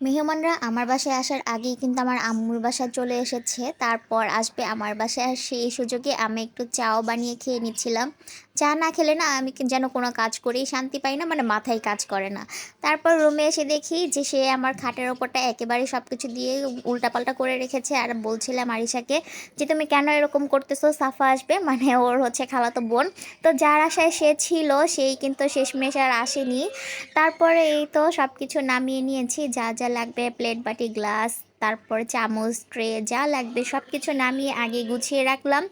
মেহমানরা আমার বাসায় আসার আগেই কিন্তু আমার আম্মুর বাসায় চলে এসেছে। তারপর আসবে আমার বাসায় আর সেই সুযোগে আমি একটু চাও বানিয়ে খেয়ে নিচ্ছিলাম। চা না খেলে না আমি যেন কোনো কাজ করেই শান্তি পাই না মানে মাথায় কাজ করে না। তারপর রুমে এসে দেখি যে সে আমার খাটের ওপরটা একেবারে সব কিছু দিয়ে উল্টাপাল্টা করে রেখেছে আর বলছিলাম আরিশাকে যে, তুমি কেন এরকম করতেছো? সাফা আসবে মানে ওর হচ্ছে খালাতো বোন। তো যার আশায় সে ছিল, সেই কিন্তু শেষমেশ আর আসেনি। তারপরে এই তো সব কিছু নামিয়ে নিয়েছি, যা যা লাগবে, প্লেট বাটি, গ্লাস তারপর চামচ, ট্রে, যা লাগবে সব কিছু নামিয়ে আগে গুছিয়ে রাখলাম।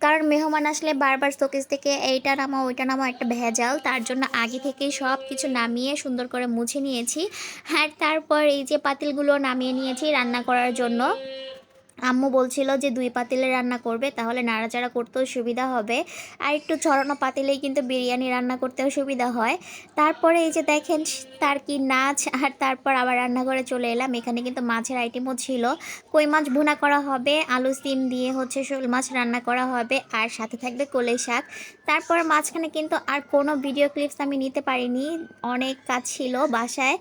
কারণ মেহমান আসলে বারবার শোকেস থেকে এইটা নামা ওইটা নামা একটা ভেজাল। তার জন্য আগে থেকেই সব কিছু নামিয়ে সুন্দর করে মুছে নিয়েছি। আর তারপর এই যে পাতিলগুলো নামিয়ে নিয়েছি রান্না করার জন্য। আম্মু বলছিল যে দুই পাতিলে রান্না করবে, তাহলে নাড়াচাড়া করতেও সুবিধা হবে। আর একটু ছড়ানো পাতিলেই কিন্তু বিরিয়ানি রান্না করতেও সুবিধা হয়। তারপরে এই যে দেখেন, তার কি নাচ, আর তারপর আবার রান্নাঘরে চলে এলাম। এখানে কিন্তু মাছের আইটেমও ছিল। কই মাছ ভুনা করা হবে, আলু সিম দিয়ে হচ্ছে শোল মাছ রান্না করা হবে, আর সাথে থাকবে কোলে শাক। তারপর মাঝখানে কিন্তু আর কোনো ভিডিও ক্লিপস আমি নিতে পারিনি। অনেক কাজ ছিল বাসায়।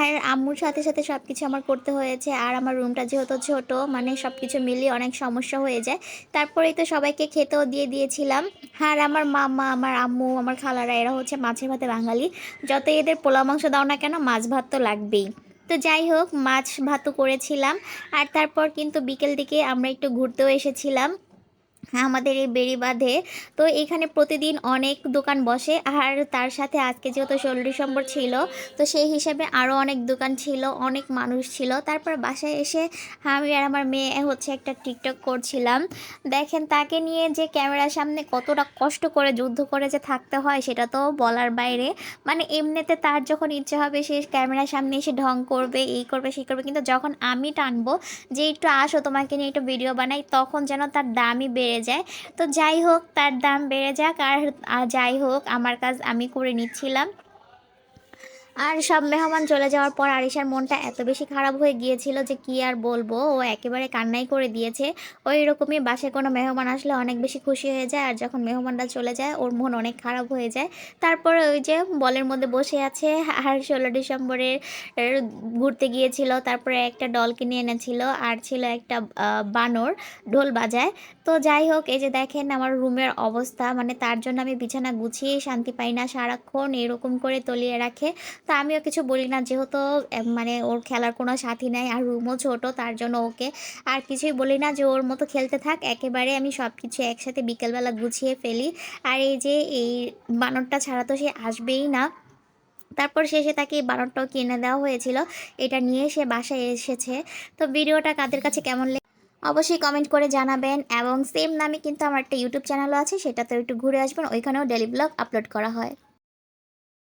আর আম্মুর সাথে সাথে সব কিছু আমার করতে হয়েছে। আর আমার রুমটা যেহেতু ছোট মানে সব কিছু মিলিয়ে অনেক সমস্যা হয়ে যায়। তারপরেই তো সবাইকে খেতেও দিয়ে দিয়েছিলাম। আর আমার মামা, আমার আম্মু, আমার খালারা এরা হচ্ছে মাছের ভাতে বাঙালি। যত এদের পোলা মাংস দাও না কেন, মাছ ভাত তো লাগবেই। তো যাই হোক, মাছ ভাতও করেছিলাম। আর তারপর কিন্তু বিকেল দিকে আমরা একটু ঘুরতেও এসেছিলাম। আমাদের এই বেড়ি বাঁধে। তো এখানে প্রতিদিন অনেক দোকান বসে। আর তার সাথে আজকে যেহেতু ষোলো ডিসেম্বর ছিল, তো সেই হিসাবে আরও অনেক দোকান ছিল, অনেক মানুষ ছিল। তারপর বাসায় এসে আমি আর আমার মেয়ে হচ্ছে একটা টিকটক করছিলাম। দেখেন, তাকে নিয়ে যে ক্যামেরার সামনে কতটা কষ্ট করে যুদ্ধ করে যে থাকতে হয়, সেটা তো বলার বাইরে। মানে এমনিতে তার যখন ইচ্ছে হবে, সে ক্যামেরার সামনে এসে ঢং করবে, এই করবে, সেই করবে। কিন্তু যখন আমি টানবো যে, একটু আসো, তোমাকে নিয়ে একটু ভিডিও বানাই, তখন যেন তার দামই বেড়ে যায়। তো যাই হোক, তার দাম বেড়ে যাক আর যাই হোক, আমার কাজ আমি করে নিচ্ছিলাম। আর সব মেহমান চলে যাওয়ার পর আরিশার মনটা এত বেশি খারাপ হয়ে গিয়েছিল যে কি আর বলব, ও একেবারে কান্নাই করে দিয়েছে। ওই রকমই বাসে কোনো মেহমান আসলে অনেক বেশি খুশি হয়ে যায়, আর যখন মেহমানরা চলে যায়, ওর মন অনেক খারাপ হয়ে যায়। তারপরে ওই যে বলের মধ্যে বসে আছে, আর ষোলো ডিসেম্বরের ঘুরতে গিয়েছিল, তারপরে একটা ডল কিনে এনেছিল, আর ছিল একটা বানর ঢোল বাজায়। তো যাই হোক, এই যে দেখেন আমার রুমের অবস্থা মানে তার জন্য আমি বিছানা গুছিয়ে শান্তি পাই না, সারাক্ষণ এরকম করে তলিয়ে রাখে। তো আমিও কিছু বলি না। যেহেতু মানে ওর খেলার কোনো সাথী নাই আর রুমও ছোট, তার জন্য ওকে আর কিছুই বলি না যে ওর মতো খেলতে থাক। একেবারে আমি সব কিছু একসাথে বিকেলবেলা গুছিয়ে ফেলি। আর এই যে, এই বানরটা ছাড়া তো সে আসবেই না। তারপর শেষে তাকে এই বানরটাও কিনে দেওয়া হয়েছিল। এটা নিয়ে সে বাসায় এসেছে। তো ভিডিওটা কাদের কাছে কেমন লেগে অবশ্যই কমেন্ট করে জানাবেন। এবং সেম নামে কিন্তু আমার একটা ইউটিউব চ্যানেলও আছে, সেটাতেও একটু ঘুরে আসবেন। ওইখানেও ডেলি ব্লগ আপলোড করা হয়।